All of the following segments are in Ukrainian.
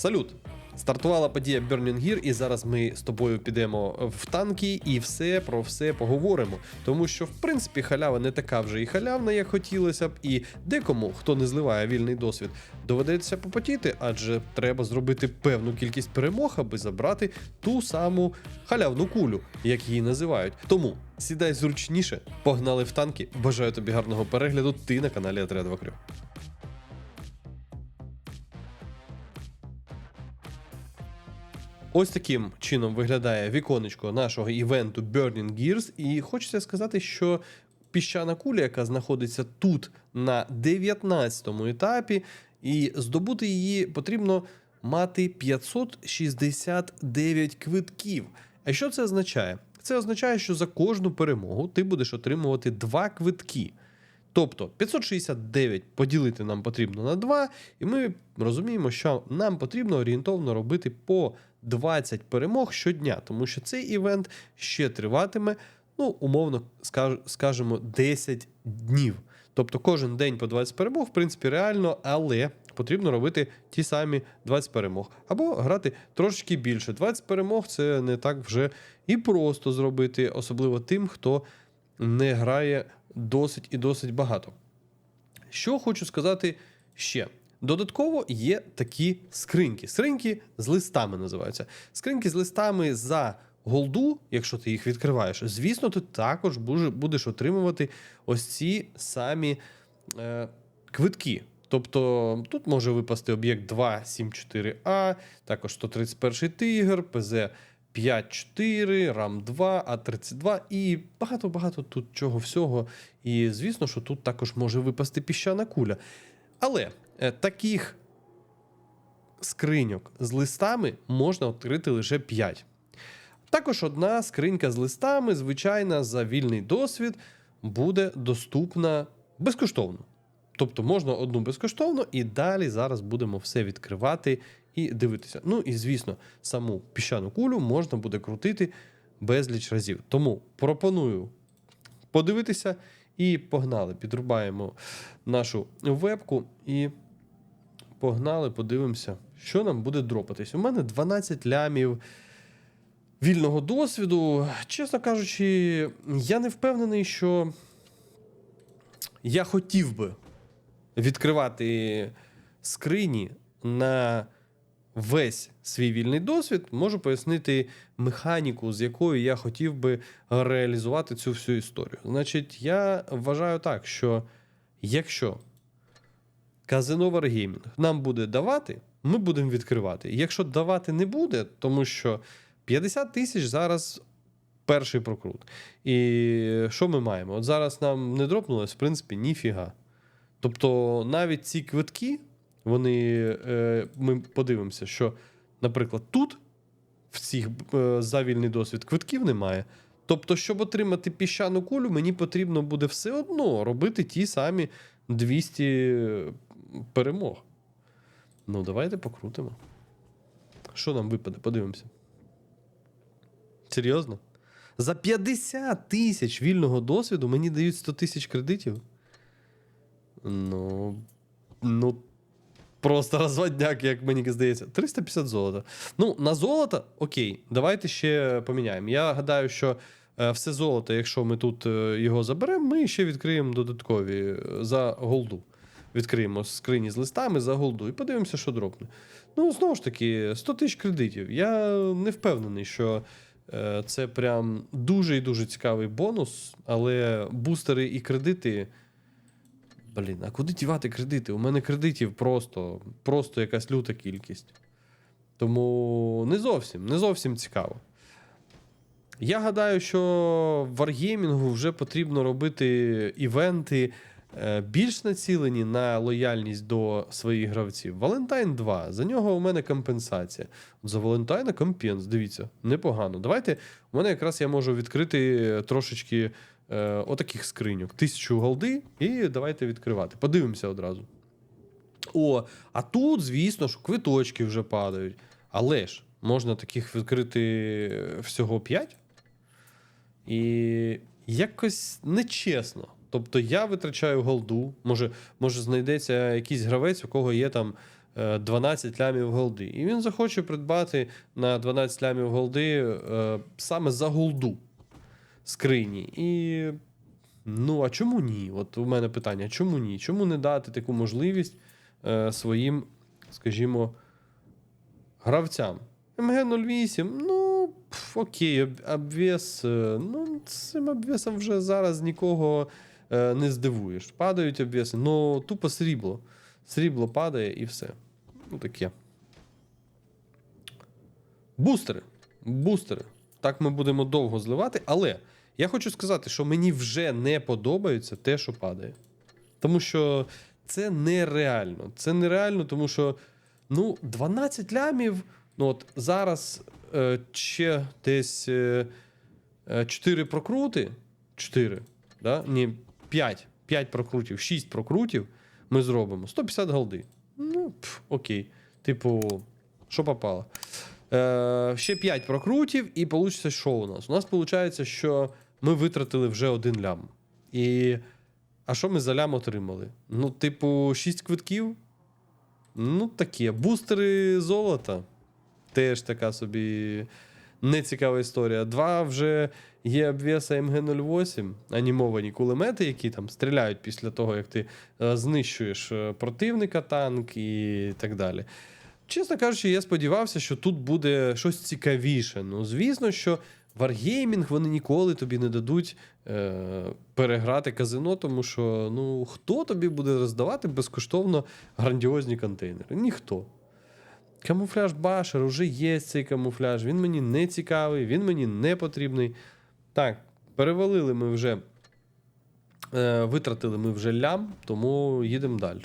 Салют! Стартувала подія Burning Gear, і зараз ми з тобою підемо в танки і все про все поговоримо. Тому що, в принципі, халява не така вже і халявна, як хотілося б, і декому, хто не зливає вільний досвід, доведеться попотіти, адже треба зробити певну кількість перемог, аби забрати ту саму халявну кулю, як її називають. Тому сідай зручніше, погнали в танки. Бажаю тобі гарного перегляду. Ти на каналі Отряд Вакрю. Ось таким чином виглядає віконечко нашого івенту Burning Gears. І хочеться сказати, що піщана куля, яка знаходиться тут на 19-му етапі, і здобути її потрібно мати 569 квитків. А що це означає? Це означає, що за кожну перемогу ти будеш отримувати два квитки. Тобто 569 поділити нам потрібно на 2, і ми розуміємо, що нам потрібно орієнтовно робити по 20 перемог щодня, тому що цей івент ще триватиме, ну, умовно скаж- скажемо, 10 днів. Тобто кожен день по 20 перемог, в принципі, реально, але потрібно робити ті самі 20 перемог. Або грати трошки більше. 20 перемог це не так вже і просто зробити, особливо тим, хто не грає досить і досить багато. Що хочу сказати ще. Додатково є такі скриньки. Скриньки з листами називаються. Скриньки з листами за голду, якщо ти їх відкриваєш, звісно, ти також будеш отримувати ось ці самі е, квитки. Тобто тут може випасти об'єкт 274А, також 131 тигр, ПЗ 5-4, RAM 2, А32 і багато-багато тут чого всього. І звісно, що тут також може випасти піщана куля. Але таких скриньок з листами можна відкрити лише 5. Також одна скринька з листами, звичайна, за вільний досвід, буде доступна безкоштовно. Тобто можна одну безкоштовно, і далі зараз будемо все відкривати і дивитися. Ну і звісно, саму піщану кулю можна буде крутити безліч разів. Тому пропоную подивитися і погнали. Підрубаємо нашу вебку і погнали, подивимося, що нам буде дропатись. У мене 12 лямів вільного досвіду. Чесно кажучи, я не впевнений, що я хотів би відкривати скрині на весь свій вільний досвід, можу пояснити механіку, з якою я хотів би реалізувати цю всю історію. Значить, я вважаю так, що якщо казино Wargaming нам буде давати, ми будемо відкривати. Якщо давати не буде, тому що 50 тисяч зараз перший прокрут. І що ми маємо? От зараз нам не дропнулось, в принципі, ніфіга. Тобто навіть ці квитки, вони, е, ми подивимося, що, наприклад, тут в цих е, за вільний досвід квитків немає. Тобто, щоб отримати піщану кулю, мені потрібно буде все одно робити ті самі 200 перемог. Ну, давайте покрутимо. Що нам випаде? Подивимося. Серйозно? За 50 тисяч вільного досвіду мені дають 100 тисяч кредитів. Ну. Ну. Просто розводняк, як мені здається. 350 золота. Ну, на золото, окей, давайте ще поміняємо. Я гадаю, що е, все золото, якщо ми тут е, його заберемо, ми ще відкриємо додаткові е, за голду. Відкриємо скрині з листами за голду і подивимося, що дропне. Ну, знову ж таки, 100 тисяч кредитів. Я не впевнений, що е, це прям дуже і дуже цікавий бонус, але бустери і кредити. Блін, а куди дівати кредити? У мене кредитів просто, просто якась люта кількість. Тому не зовсім, не зовсім цікаво. Я гадаю, що в Wargaming вже потрібно робити івенти більш націлені на лояльність до своїх гравців. Валентайн 2. За нього у мене компенсація. За Валентайна компенс, дивіться, непогано. Давайте, у мене якраз я можу відкрити трошечки е, отаких скриньок. Тисячу голди, і давайте відкривати. Подивимося одразу. О, а тут, звісно ж, квиточки вже падають. Але ж можна таких відкрити всього 5. І якось нечесно. Тобто я витрачаю голду. Може, може знайдеться якийсь гравець, у кого є там е, 12 лямів голди. І він захоче придбати на 12 лямів голди е, саме за голду скрині. І. Ну, а чому ні? От у мене питання: чому ні? Чому не дати таку можливість е, своїм, скажімо, гравцям? МГ-08, ну, окей, об- обвес. е, Ну, цим обвесом вже зараз нікого е, не здивуєш. Падають обвеси, ну тупо срібло. Срібло падає і все. Ну, таке. Бустери. Бустери. Так ми будемо довго зливати, але я хочу сказати, що мені вже не подобається те, що падає. Тому що це нереально. Це нереально, тому що ну, 12 лямів. Ну, от зараз е, ще десь е, 4 прокрути. 4, да? Ні, 5. 5 прокрутів, 6 прокрутів ми зробимо. 150 голди. Ну, пф, окей. Типу, що попало. Е, ще 5 прокрутів, і вийде, що у нас? У нас виходить, що ми витратили вже один лям. І. А що ми за лям отримали? Ну, типу, 6 квитків. Ну, таке. Бустери золота. Теж така собі нецікава історія. Два вже є обвеса МГ-08, анімовані кулемети, які там стріляють після того, як ти е, знищуєш е, противника, танк і так далі. Чесно кажучи, я сподівався, що тут буде щось цікавіше. Ну, звісно, що Wargaming вони ніколи тобі не дадуть е, переграти казино, тому що ну, хто тобі буде роздавати безкоштовно грандіозні контейнери? Ніхто. Камуфляж Башер, уже є цей камуфляж. Він мені не цікавий, він мені не потрібний. Так, перевалили ми вже, е, витратили ми вже лям, тому їдемо далі.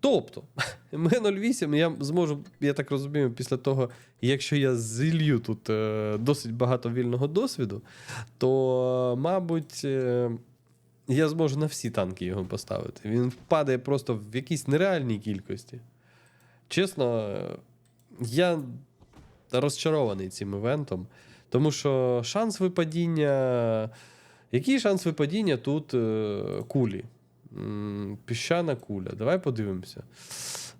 Тобто, МГ-08 я зможу, я так розумію, після того, якщо я зілью тут е, досить багато вільного досвіду, то, мабуть, е, я зможу на всі танки його поставити. Він впадає просто в якійсь нереальній кількості. Чесно, е, я розчарований цим івентом, тому що шанс випадіння. Який шанс випадіння тут е, кулі? Піщана куля. Давай подивимося.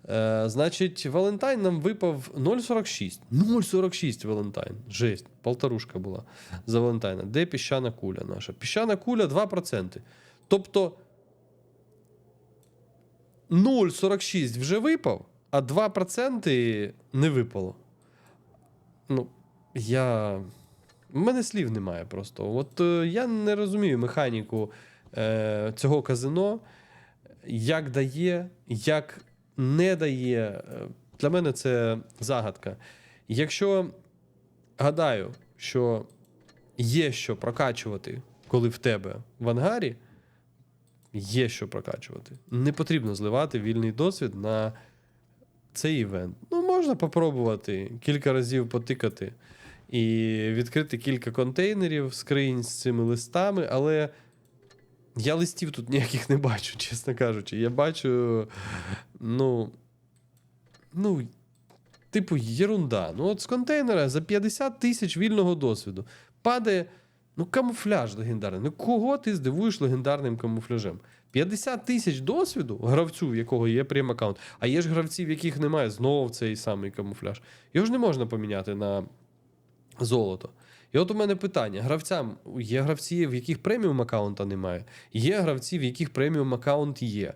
Е, значить, Валентайн нам випав 0,46. 0,46 Валентайн. Жесть, полторушка була за Валентайна. Де піщана куля наша? Піщана куля 2%. Тобто 0,46 вже випав, а 2% не випало. Ну, я. У мене слів немає просто. От е, я не розумію механіку е, цього казино, як дає, як не дає. Е, Для мене це загадка. Якщо гадаю, що є що прокачувати, коли в тебе в ангарі, є що прокачувати. Не потрібно зливати вільний досвід на цей івент. Ну, можна попробувати кілька разів потикати і відкрити кілька контейнерів, скринь з цими листами, але я листів тут ніяких не бачу, чесно кажучи. Я бачу, ну. Ну, типу, єрунда. Ну, от з контейнера за 50 тисяч вільного досвіду падає. Ну, камуфляж легендарний. Ну, кого ти здивуєш легендарним камуфляжем? 50 тисяч досвіду гравцю, в якого є прем аккаунт, а є ж гравці, в яких немає знову цей самий камуфляж. Його ж не можна поміняти на золото. І от у мене питання: гравцям є гравці, в яких преміум аккаунта немає, є гравці, в яких преміум аккаунт є.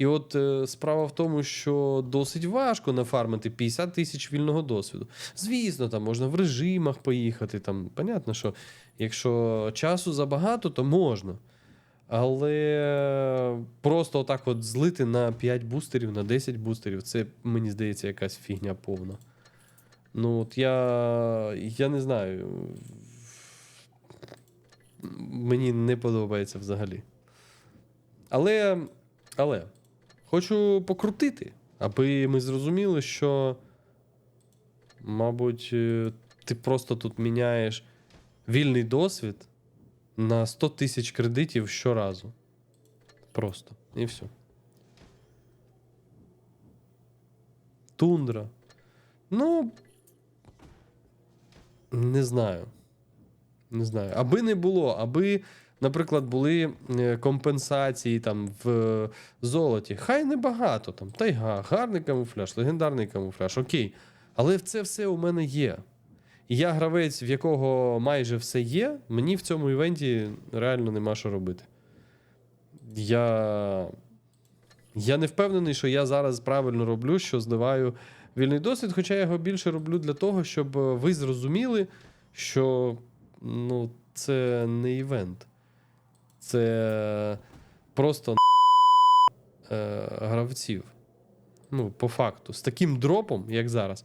І от е, справа в тому, що досить важко нафармити 50 тисяч вільного досвіду. Звісно, там можна в режимах поїхати. Там, понятно, що якщо часу забагато, то можна. Але просто отак от злити на 5 бустерів, на 10 бустерів, це, мені здається, якась фігня повна. Ну, от я. Я не знаю. Мені не подобається взагалі. Але. Але. Хочу покрутити, аби ми зрозуміли, що. Мабуть, е, ти просто тут міняєш вільний досвід на 100 тисяч кредитів щоразу. Просто. І все. Тундра. Ну. Не знаю. Не знаю. Аби не було, аби наприклад, були е, компенсації там в золоті. Хай небагато, там тайга, гарний камуфляж, легендарний камуфляж, окей. Але це все у мене є. І я гравець, в якого майже все є, мені в цьому івенті реально нема що робити. Я. Я не впевнений, що я зараз правильно роблю, що зливаю вільний досвід, хоча я його більше роблю для того, щоб е, ви зрозуміли, що ну, це не івент. Це просто е, гравців. Ну, по факту, з таким дропом, як зараз.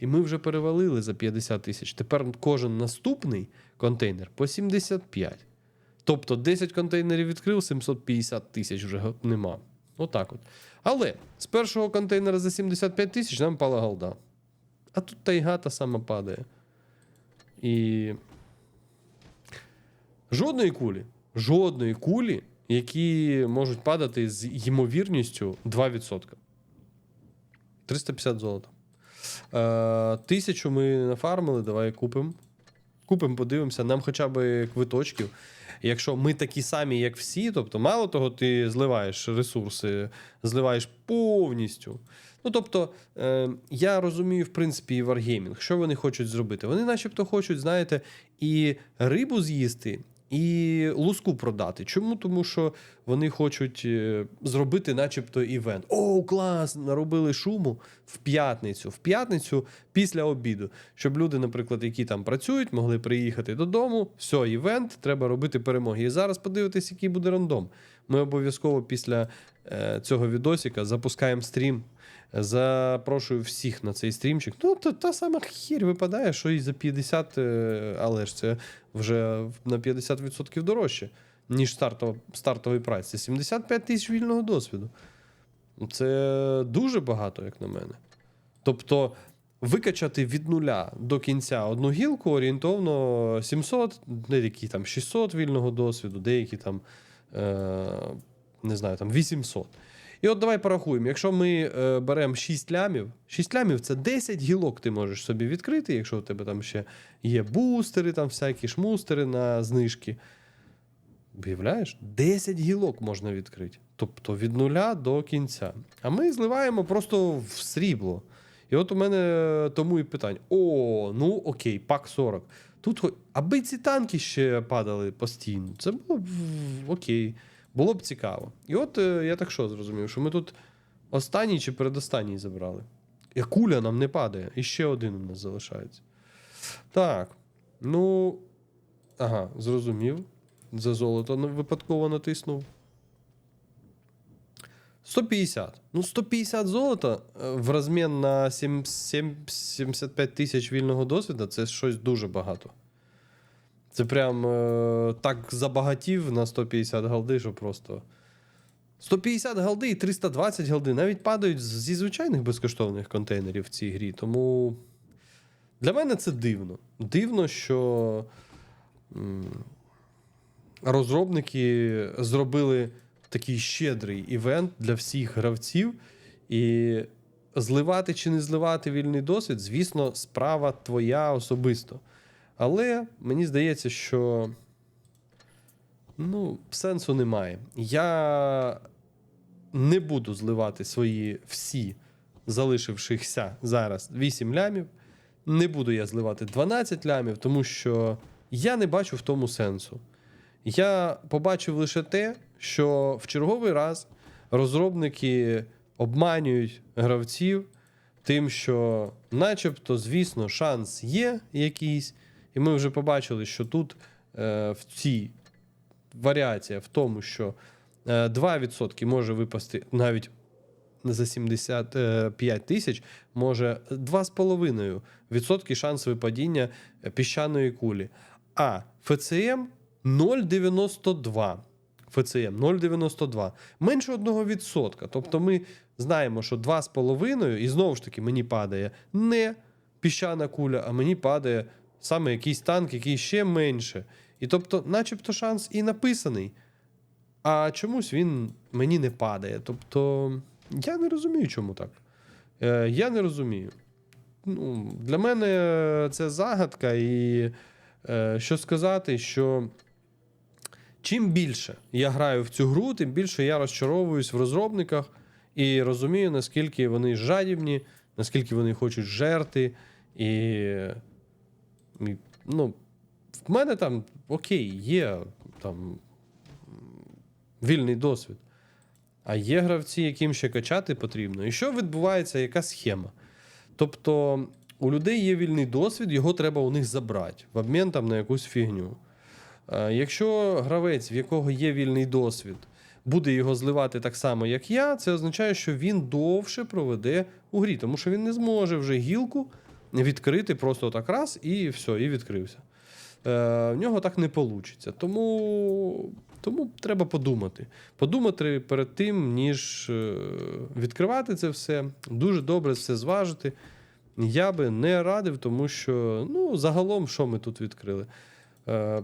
І ми вже перевалили за 50 тисяч. Тепер кожен наступний контейнер по 75. Тобто 10 контейнерів відкрив, 750 тисяч вже нема. Отак от. Але з першого контейнера за 75 тисяч нам пала голда. А тут тайга та сама падає. І. Жодної кулі. Жодної кулі, які можуть падати з ймовірністю 2%. 350 золота. Е, тисячу ми нафармили, давай купимо. Купимо, подивимося, нам хоча б квиточків. Якщо ми такі самі, як всі, тобто, мало того, ти зливаєш ресурси, зливаєш повністю. Ну, тобто, е, я розумію, в принципі, і Wargaming, що вони хочуть зробити. Вони, начебто, хочуть, знаєте, і рибу з'їсти, і луску продати. Чому? Тому що вони хочуть е, зробити, начебто, івент. О, клас! Наробили шуму в п'ятницю. В п'ятницю після обіду. Щоб люди, наприклад, які там працюють, могли приїхати додому. Все, івент, треба робити перемоги. І зараз подивитись, який буде рандом. Ми обов'язково після е, цього відосика запускаємо стрім. Запрошую всіх на цей стрімчик. Ну, та, та сама хір випадає, що і за 50, е, але ж це вже на 50% дорожче, ніж стартова, стартовий прайс. Це 75 тисяч вільного досвіду. Це дуже багато, як на мене. Тобто, викачати від нуля до кінця одну гілку орієнтовно 700, деякі там 600 вільного досвіду, деякі там, е, не знаю, там 800. І от давай порахуємо. Якщо ми е, беремо 6 лямів, 6 лямів це 10 гілок ти можеш собі відкрити, якщо у тебе там ще є бустери, там всякі шмустери на знижки. Уявляєш? 10 гілок можна відкрити. Тобто від нуля до кінця. А ми зливаємо просто в срібло. І от у мене тому і питання: о, ну окей, пак 40. Тут, аби ці танки ще падали постійно, це було б окей, було б цікаво. І от е, я так що зрозумів, що ми тут останній чи передостанній забрали. І куля нам не падає, і ще один у нас залишається. Так. Ну. Ага, зрозумів. За золото випадково натиснув. 150. Ну, 150 золота е, в розмін на 7, 7, 75 тисяч вільного досвіду це щось дуже багато. Це прям е, так забагатів на 150 голди, що просто. 150 голди і 320 голди навіть падають зі звичайних безкоштовних контейнерів в цій грі. Тому для мене це дивно. Дивно, що розробники зробили такий щедрий івент для всіх гравців. І зливати чи не зливати вільний досвід, звісно, справа твоя особисто. Але мені здається, що ну, сенсу немає. Я не буду зливати свої всі залишившихся зараз 8 лямів. Не буду я зливати 12 лямів, тому що я не бачу в тому сенсу. Я побачив лише те, що в черговий раз розробники обманюють гравців тим, що, начебто, звісно, шанс є якийсь, і ми вже побачили, що тут е, в цій варіація в тому, що е, 2% може випасти навіть за 75 тисяч, може 2,5% шанс випадіння піщаної кулі. А ФЦМ 0,92. ФЦМ 0,92. Менше 1%. Тобто ми знаємо, що 2,5, і знову ж таки мені падає не піщана куля, а мені падає саме якийсь танк, який ще менше. І тобто, начебто, шанс і написаний. А чомусь він мені не падає. Тобто, я не розумію, чому так. Е, я не розумію. Ну, для мене це загадка, і е, що сказати, що чим більше я граю в цю гру, тим більше я розчаровуюсь в розробниках і розумію, наскільки вони жадібні, наскільки вони хочуть жерти. І, ну, в мене там окей, є там вільний досвід. А є гравці, яким ще качати потрібно. І що відбувається, яка схема? Тобто, у людей є вільний досвід, його треба у них забрати в обмін там на якусь фігню. Якщо гравець, в якого є вільний досвід, буде його зливати так само, як я, це означає, що він довше проведе у грі, тому що він не зможе вже гілку відкрити просто так раз і все, і відкрився. Е, в нього так не вийде. Тому, тому треба подумати. Подумати перед тим, ніж е, відкривати це все. Дуже добре все зважити. Я би не радив, тому що ну, загалом, що ми тут відкрили? Е,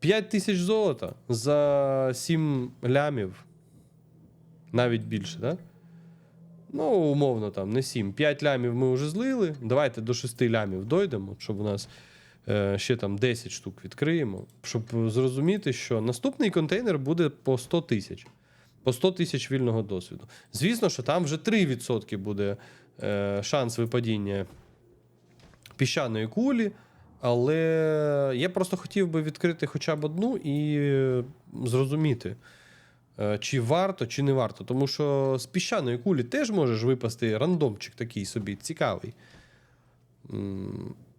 5 тисяч золота за 7 лямів. Навіть більше, так? Да? Ну, умовно, там, не 7. 5 лямів ми вже злили. Давайте до 6 лямів дойдемо, щоб у нас е, ще там 10 штук відкриємо. Щоб зрозуміти, що наступний контейнер буде по 100 тисяч. По 100 тисяч вільного досвіду. Звісно, що там вже 3% буде е, шанс випадіння піщаної кулі. Але я просто хотів би відкрити хоча б одну і е, зрозуміти, чи варто, чи не варто. Тому що з піщаної кулі теж можеш випасти рандомчик такий собі цікавий.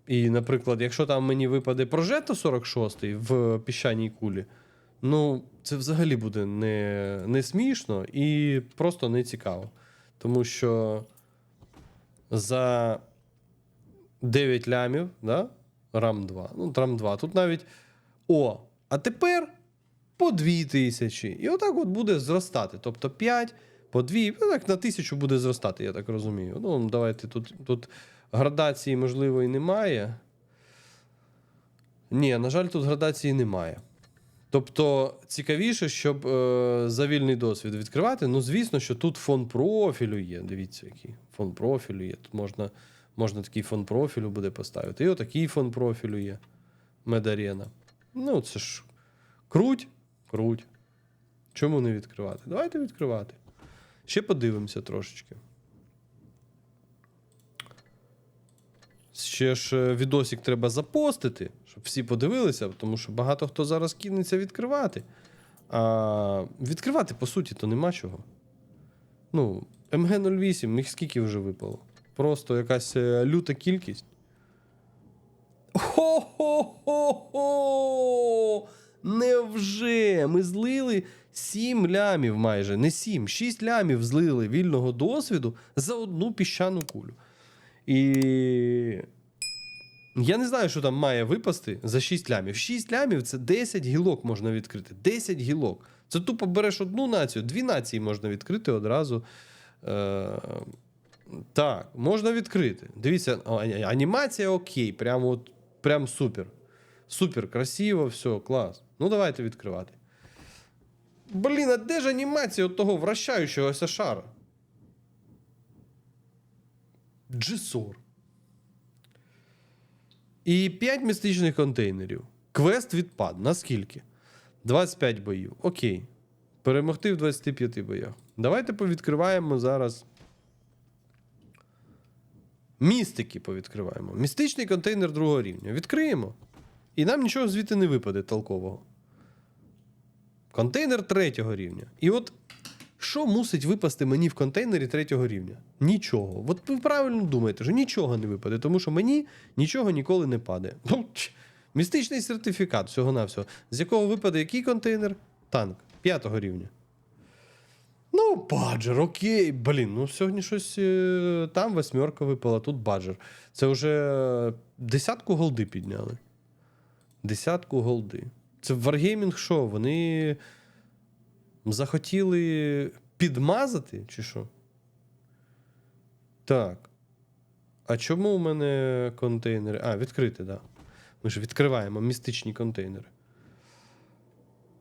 І, наприклад, якщо там мені випаде прожето 46 в піщаній кулі, ну, це взагалі буде не, не смішно і просто не цікаво. Тому що за 9 лямів, да? рам 2. Ну, рам 2. Тут навіть. О, а тепер по 2 тисячі. І отак от буде зростати. Тобто 5 по 2, ну, так на тисячу буде зростати, я так розумію. Ну, давайте тут, тут градації, можливо, і немає. Ні, на жаль, тут градації немає. Тобто цікавіше, щоб е, за вільний досвід відкривати. Ну, звісно, що тут фон профілю є. Дивіться, який фон профілю є. Тут можна, можна такий фон профілю буде поставити. І отакий фон профілю є. Медарена. Ну, це ж круть, круть. Чому не відкривати? Давайте відкривати. Ще подивимося трошечки. Ще ж е, відосик треба запостити, щоб всі подивилися, тому що багато хто зараз кинеться відкривати. А відкривати, по суті, то нема чого. Ну, МГ-08, їх скільки вже випало? Просто якась е, люта кількість. Хо-хо-хо-хо! Невже? Ми злили 7 лямів майже, не 7, 6 лямів злили вільного досвіду за одну піщану кулю. І я не знаю, що там має випасти за 6 лямів. 6 лямів це 10 гілок можна відкрити. 10 гілок. Це тупо береш одну націю, дві нації можна відкрити одразу. Е, так, можна відкрити. Дивіться, анімація окей, прям, от, прям супер. Супер, красиво, все, клас. Ну, давайте відкривати. Блін, а де ж анімація от того вращаючогося шара? Джесор. І 5 містичних контейнерів. Квест відпад. Наскільки? 25 боїв. Окей. Перемогти в 25 боях. Давайте повідкриваємо зараз. Містики повідкриваємо. Містичний контейнер другого рівня. Відкриємо. І нам нічого звідти не випаде толкового. Контейнер третього рівня. І от що мусить випасти мені в контейнері третього рівня? Нічого. От ви правильно думаєте, що нічого не випаде, тому що мені нічого ніколи не падає. Ну, Містичний сертифікат всього-навсього. З якого випаде який контейнер? Танк п'ятого рівня. Ну, баджер, окей. Блін, ну сьогодні щось е, там восьмерка випала, тут баджер. Це вже десятку голди підняли. Десятку голди. Це Wargaming що? Вони захотіли підмазати, чи що? Так. А чому у мене контейнери? А, відкрити, так. Да. Ми ж відкриваємо містичні контейнери.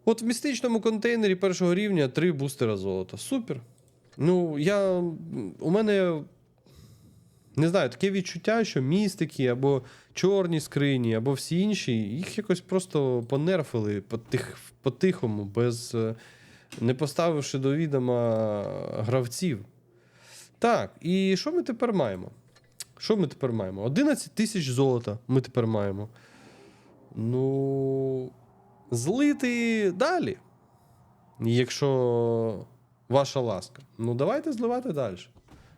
От в містичному контейнері першого рівня три бустера золота. Супер. Ну, я. У мене Не знаю, таке відчуття, що містики або чорні скрині, або всі інші, їх якось просто понерфили потих, по-тихому, без е, не поставивши до відома гравців. Так, і що ми тепер маємо? Що ми тепер маємо? 11 тисяч золота ми тепер маємо. Ну, злити далі. Якщо ваша ласка. Ну, давайте зливати далі.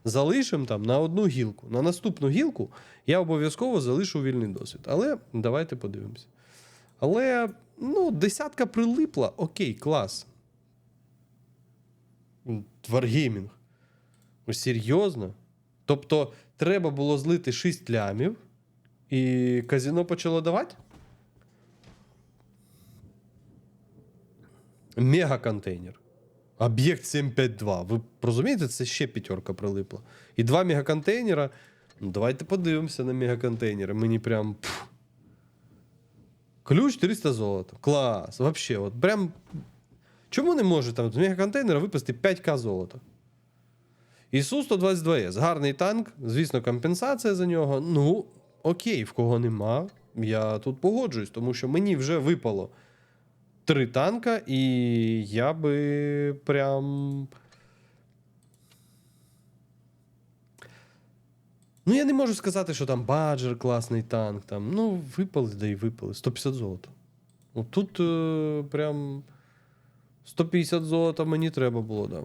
Залишимо там на одну гілку. На наступну гілку я обов'язково залишу вільний досвід. Але давайте подивимося. Але, ну, десятка прилипла. Окей, клас. Варгеймінг. Ну, серйозно? Тобто, треба було злити 6 лямів, і казіно почало давати? Мегаконтейнер. Об'єкт 752. Ви розумієте, це ще п'ятерка прилипла. І два мегаконтейнера. Ну, давайте подивимося на мегаконтейнери. Мені прям. пф. Ключ 400 золота. Клас. Вообще, от прям. Чому не може там з мегаконтейнера випасти 5к золота? Ісу 122С. Гарний танк, звісно, компенсація за нього. Ну, окей, в кого нема. Я тут погоджуюсь, тому що мені вже випало три танка, і я би прям. Ну, я не можу сказати, що там баджер класний танк. Там. Ну, випали, да й випали. 150 золота. От тут е, прям 150 золота мені треба було, да.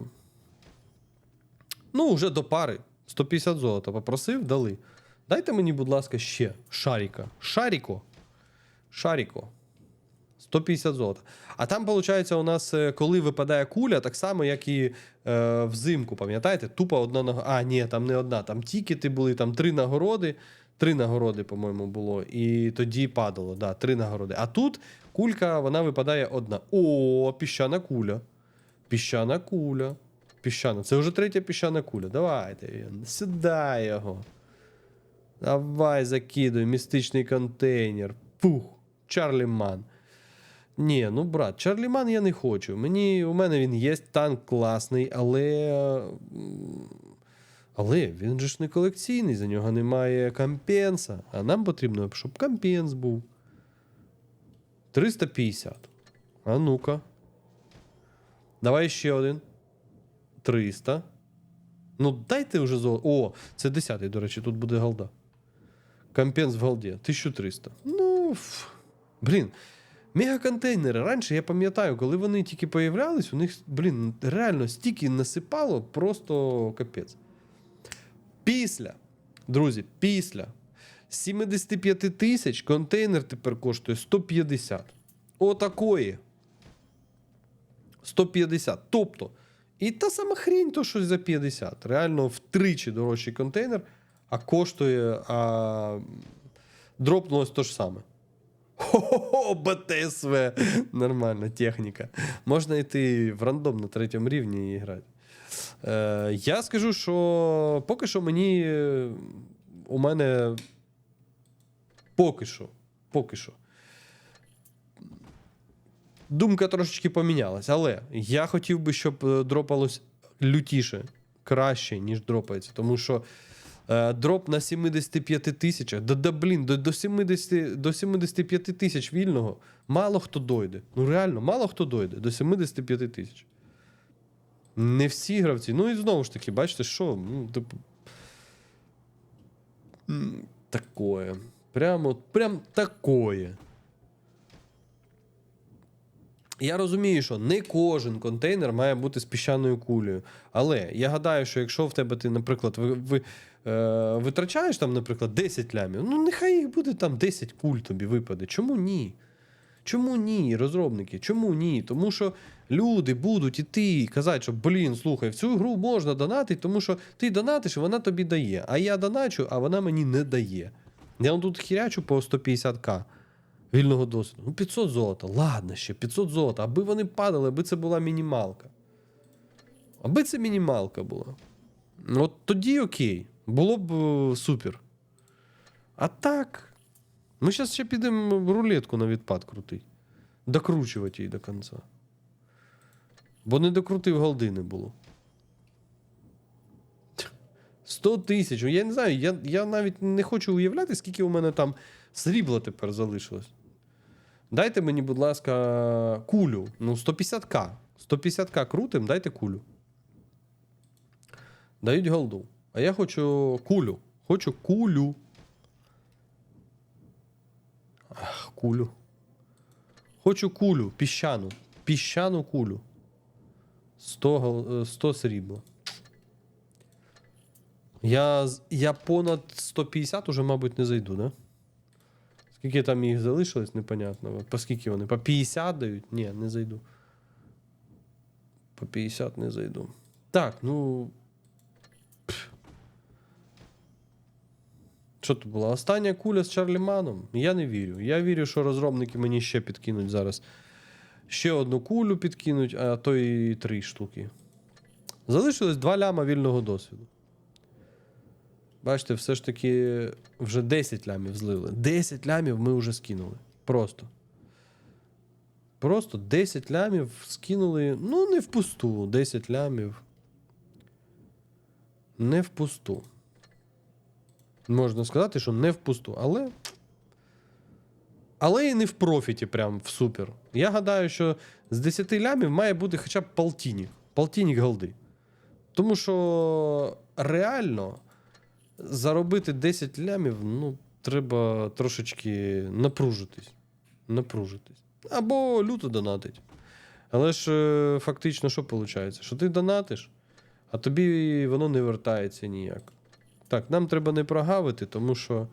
Ну, вже до пари. 150 золота попросив, дали. Дайте мені, будь ласка, ще шаріка. Шаріко. Шаріко. 150 золота. А там, виходить, у нас, е, коли випадає куля, так само, як і е, взимку, пам'ятаєте? Тупо одна нагорода. А, ні, там не одна. Там тікети були, там три нагороди. Три нагороди, по-моєму, було. І тоді падало, да, три нагороди. А тут кулька, вона випадає одна. О, піщана куля. Піщана куля. Піщана. Це вже третя піщана куля. Давайте. Сюди його. Давай закидуй, містичний контейнер. Пух. Чарлі Ман. Ні, ну брат, Чарлі Ман я не хочу. Мені, у мене він є, танк класний, але. Але він же ж не колекційний, за нього немає компенса. А нам потрібно, щоб компенс був. 350. А ну-ка. Давай ще один. 300. Ну, дайте вже золото. О, це 10-й, до речі, тут буде голда. Компенс в голді. 1300. Ну. Блін. Мегаконтейнери. Раніше я пам'ятаю, коли вони тільки появлялись, у них, блін, реально стільки насипало, просто капець. Після, друзі, після 75 тисяч контейнер тепер коштує 150. Отакої. 150. Тобто, і та сама хрінь, то щось за 50. Реально втричі дорожчий контейнер, а коштує. А... Дропнулось то ж саме. Хо-хо-хо, БТСВ. Нормально, техніка. Можна йти в рандом на третьому рівні і грати. Е, я скажу, що поки що мені. е, У мене. Поки що. Поки що. Думка трошечки помінялась, але я хотів би, щоб е, дропалось лютіше, краще, ніж дропається. Тому що дроп на 75 тисячах, да, да блін, до, до, 70, до 75 тисяч вільного мало хто дойде. Ну реально, мало хто дойде до 75 тисяч. Не всі гравці. Ну і знову ж таки, бачите, що? Ну, типу. Такое. Прямо, прям такое. Я розумію, що не кожен контейнер має бути з піщаною кулею. Але я гадаю, що якщо в тебе ти, наприклад, ви, ви, е, витрачаєш там, наприклад, 10 лямів, ну нехай їх буде там 10 куль тобі випаде. Чому ні? Чому ні, розробники? Чому ні? Тому що люди будуть іти і казати, що блін, слухай, в цю гру можна донатити, тому що ти донатиш, і вона тобі дає. А я доначу, а вона мені не дає. Я тут хірячу по 150к вільного досвіду. Ну, 500 золота. Ладно, ще 500 золота. Аби вони падали, аби це була мінімалка. Аби це мінімалка була. Ну, От тоді окей. Було б е, супер. А так. Ми зараз ще підемо рулетку на відпад крутить. Докручувати її до кінця. Бо не докрутив голди не було. 100 тисяч. Я не знаю, я, я навіть не хочу уявляти, скільки у мене там срібла тепер залишилось. Дайте мені, будь ласка, кулю. Ну, 150к. 150к крутим, дайте кулю. Дають голду. А я хочу кулю. Хочу кулю. Ах, кулю. Хочу кулю, піщану. Піщану кулю. 100, гол- е, 100 срібла. Я, я понад 150 уже, мабуть, не зайду, да? Скільки там їх залишилось, непонятно. По скільки вони? По 50 дають? Ні, не зайду. По 50 не зайду. Так, ну. Що тут була? Остання куля з Чарлі Маном? Я не вірю. Я вірю, що розробники мені ще підкинуть зараз. Ще одну кулю підкинуть, а то і три штуки. Залишилось два ляма вільного досвіду. Бачите, все ж таки вже 10 лямів злили. 10 лямів ми вже скинули. Просто. Просто 10 лямів скинули. Ну, не впусту. 10 лямів. Не впусту. Можна сказати, що не впусту, але. Але і не в профіті, прям в супер. Я гадаю, що з 10 лямів має бути хоча б полтинник. Полтинник голди. Тому що реально заробити 10 лямів, ну, треба трошечки напружитись. Напружитись. Або люто донатить. Але ж е, фактично, що виходить? Що ти донатиш, а тобі воно не вертається ніяк. Так, нам треба не прогавити, тому що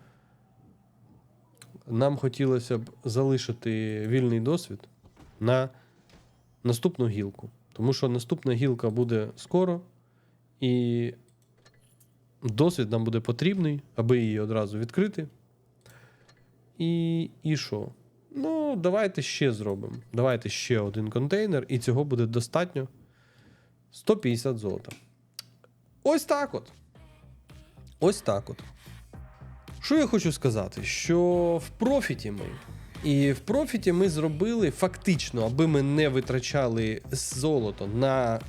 нам хотілося б залишити вільний досвід на наступну гілку. Тому що наступна гілка буде скоро, і досвід нам буде потрібний, аби її одразу відкрити. І, і що? Ну, давайте ще зробимо. Давайте ще один контейнер, і цього буде достатньо. 150 золота. Ось так от. Ось так от. Що я хочу сказати? Що в профіті ми. І в профіті ми зробили фактично, аби ми не витрачали золото на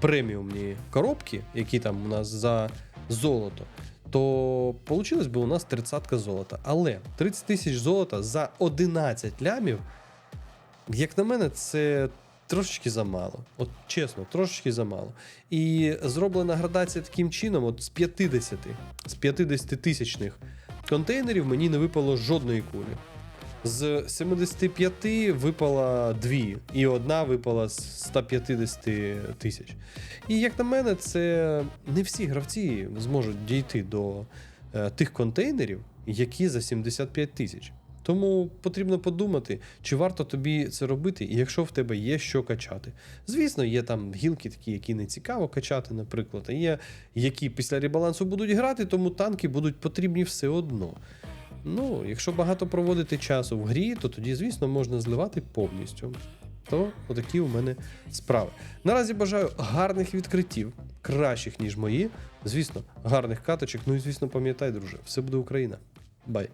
преміумні коробки, які там у нас за золото, то получилось би у нас 30 золота. Але 30 тисяч золота за 11 лямів, як на мене, це трошечки замало. От чесно, трошечки замало. І зроблена градація таким чином: от з 50, з 50 тисячних контейнерів мені не випало жодної кулі. З 75 випала дві, і одна випала з 150 тисяч. І як на мене, це не всі гравці зможуть дійти до е, тих контейнерів, які за 75 тисяч. Тому потрібно подумати, чи варто тобі це робити, якщо в тебе є що качати. Звісно, є там гілки такі, які не цікаво качати, наприклад, а є які після ребалансу будуть грати, тому танки будуть потрібні все одно. Ну, якщо багато проводити часу в грі, то тоді, звісно, можна зливати повністю. То отакі у мене справи. Наразі бажаю гарних відкриттів, кращих, ніж мої. Звісно, гарних каточок. Ну і звісно, пам'ятай, друже, все буде Україна. Бай.